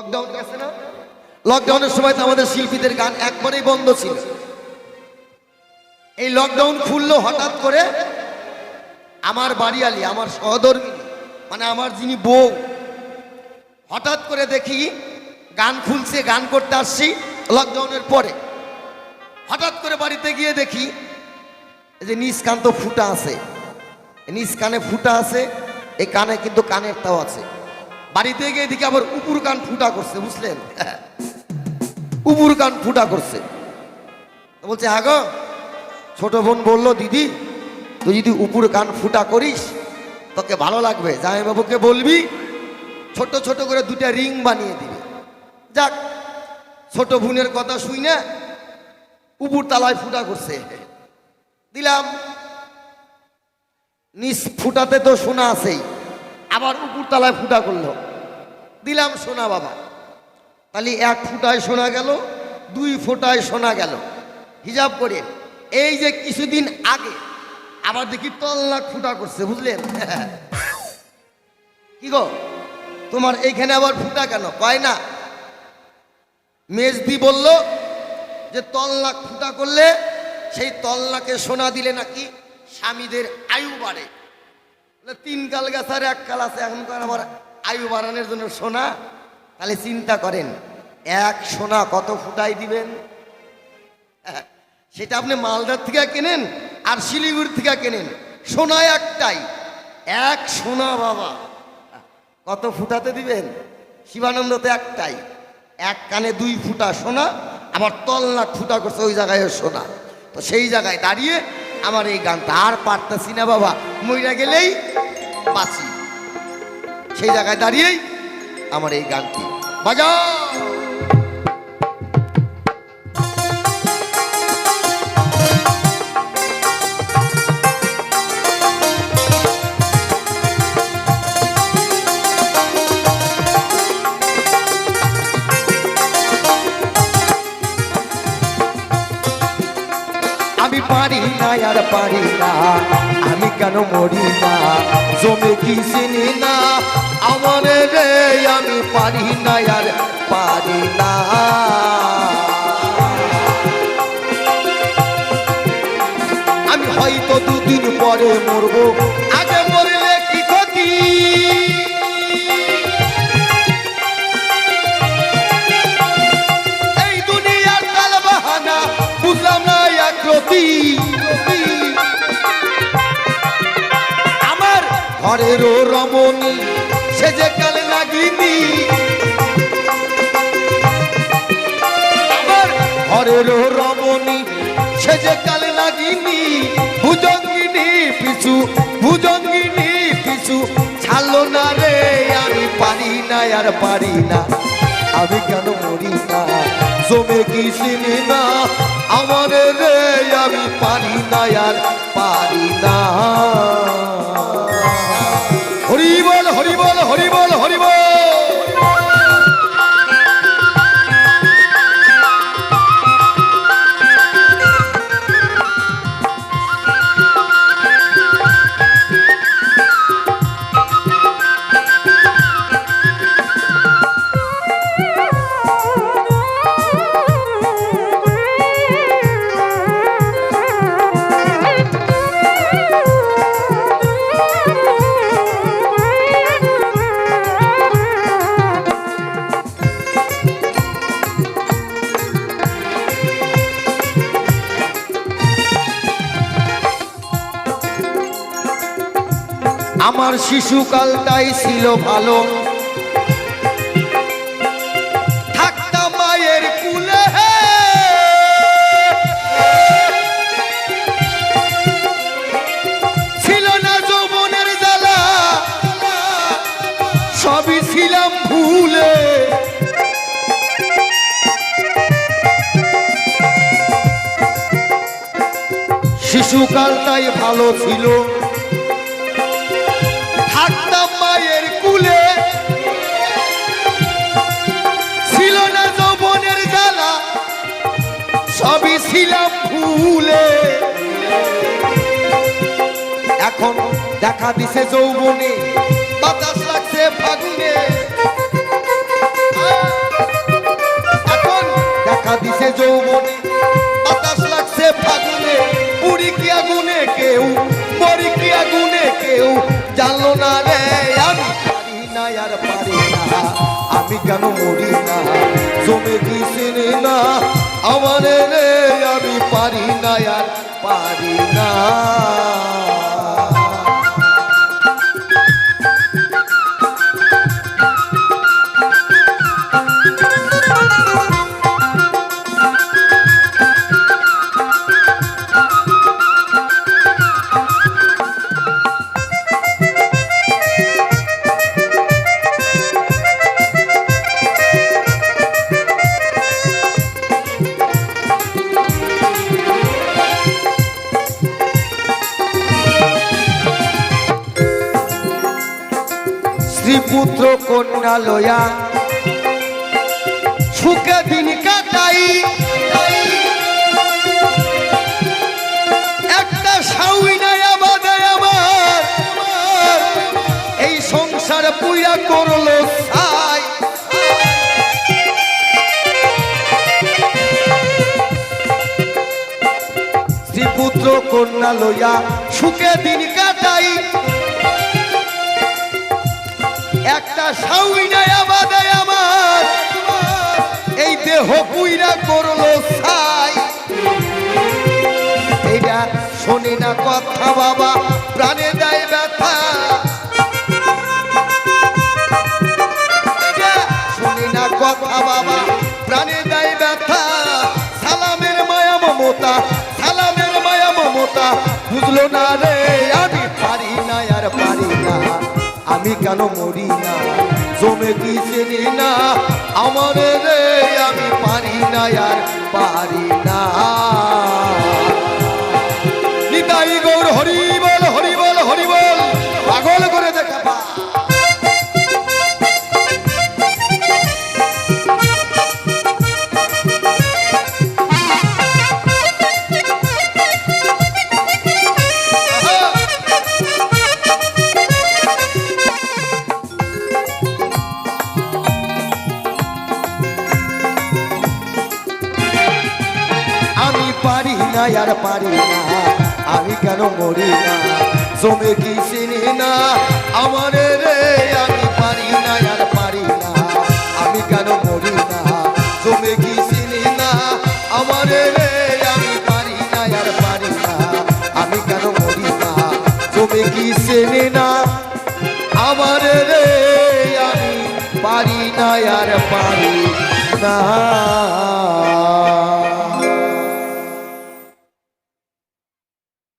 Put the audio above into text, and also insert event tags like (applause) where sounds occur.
Lockdown গেছে না? লকডাউনের সময় তো আমাদের শিল্পীদের গান একবারেই বন্ধ ছিল। এই লকডাউন খুললো হঠাৎ করে আমার বাড়িয়ালি, আমার সহধর্মী মানে আমার যিনি বউ, হঠাৎ করে দেখি গান খুলছে, গান করতে আসছি লকডাউনের পরে। হঠাৎ করে বাড়িতে গিয়ে দেখি যে নিজ কান তো ফুটা আছে। নিজ কানে ফুটা আছে, এই কানে কিন্তু কানের তাও আছে। বাড়িতে গিয়ে দেখি আবার উপর কান ফুটা করছে, বুঝলেন? উপর কান ফুটা করছে। বলছে হ্যাঁ গো। ছোট বোন বলল, দিদি, তুই যদি উপর কান ফুটা করিস, তোকে ভালো লাগবে। জামাইবাবুকে বলবি, ছোট ছোট করে দুটা রিং বানিয়ে দিবে। যাক, ছোট বোনের কথা শুই না উপর তালায় ফুটা করছে। দিলাম। নিস ফুটাতে তো শোনা আছেই। আবার উপর তালায় ফুটা করল। দিলাম সোনা বাবা। তাহলে এক ফুটায় শোনা গেল, দুই ফোটায় শোনা গেল। হিসাব করে, এই যে কিছুদিন আগে আবার দেখি তল্লাক ফুটা করছে, বুঝলেন? কি গো, তোমার এইখানে আবার ফুটা কেন? কয় না? মেজদি বলল যে তল্লাক ফুটা করলে সেই তল্লাকে সোনা দিলে নাকি স্বামীদের আয়ু বাড়ে। তিন কাল গাছার এক কাল আছে এখনকার আমার আয়ু বাড়ানোর জন্য সোনা? তাহলে চিন্তা করেন, এক সোনা কত ফুটাই দিবেন? (laughs) সেটা আপনি মালদার থেকে কেনেন আর শিলিগুড়ি থেকে কেনেন। সোনা একটাই, এক সোনা বাবা। কত ফুটাতে দিবেন? শিবানন্দতে একটাই, এক কানে দুই ফুটা সোনা আমার তল্লাখ ফুটা করছে ওই জায়গায় সোনা। তো সেই জায়গায় দাঁড়িয়ে আমার এই গানটা আর পারতাছি না বাবা। মইরা গেলেই বাঁচি। সেই জায়গায় দাঁড়িয়েই আমার এই গানটি বাজাও। পারি না আর পারি না আমি কেন মরি না জমে কি চিনি না আমার রে, আমি পারি না আর পারি না। আমি হয়তো দুদিন পরে মরবো, আগে মরলে ঘরেরও রমণী, সে যে কাল লাগিনি ঘরেরও রমণী, সে যে কাল লাগিনি ভুজঙ্গিনী পিছু ভুজঙ্গিনী পিছু, ছাড়লো না রে, আমি পারি না, আর পারি না। আমি কেন মরি না? জমে কি না আমার রে, আমি পারি না, আর পারি না। আমার শিশুকালটাই ছিল ভালো। থাকতাম মায়ের কুলে ছিল না জ্বালা। সবই ছিলাম ভুলে। শিশুকালটাই ভালো ছিল। থাকতাম মায়ের কুলে। ছিল না যৌবনের জ্বালা, সবই ছিলাম ভুলে। এখন দেখা দিছে যৌবনে, বাতাস লাগছে ফাগুনে। এখন দেখা দিছে যৌবনে। আমি কেন মরি না? জমে চিনি না আমার রে শ্রীপুত্র কন্যা লয়া সুখে দিন কাটাই। একটা সাউই নাই আমাদের, আমার। এই সংসার পুইয়া করল কন্যা লইয়া সুখে দিন একটা সাউই নাই আমাদের আমার। এই দেহ পুইরা করল সাই। এইটা শোনে না কথা বাবা, প্রাণে দেয় ব্যথা। না কথা বাবা, প্রাণে দেয় ব্যথা। সালামের মায়া মমতা, সালামের মায়া মমতা, বুঝলো না রে, আমি পারি না আর পারি আমি কেন মরি না? জমে কি চিনি না? আমার রে আমি পারি না আর পারি না। আমি কেন মরি না? জমে কি চিনি না? আমার রে, আমি পারি না, আর পারি না। আমি কেন মরি না? জমে কি চিনি না? আমার রে, আমি পারি না, আর পারি না। আমি কেন মরি না? জমে কি চিনি না? আমার রে, আমি পারি না, আর পারি না।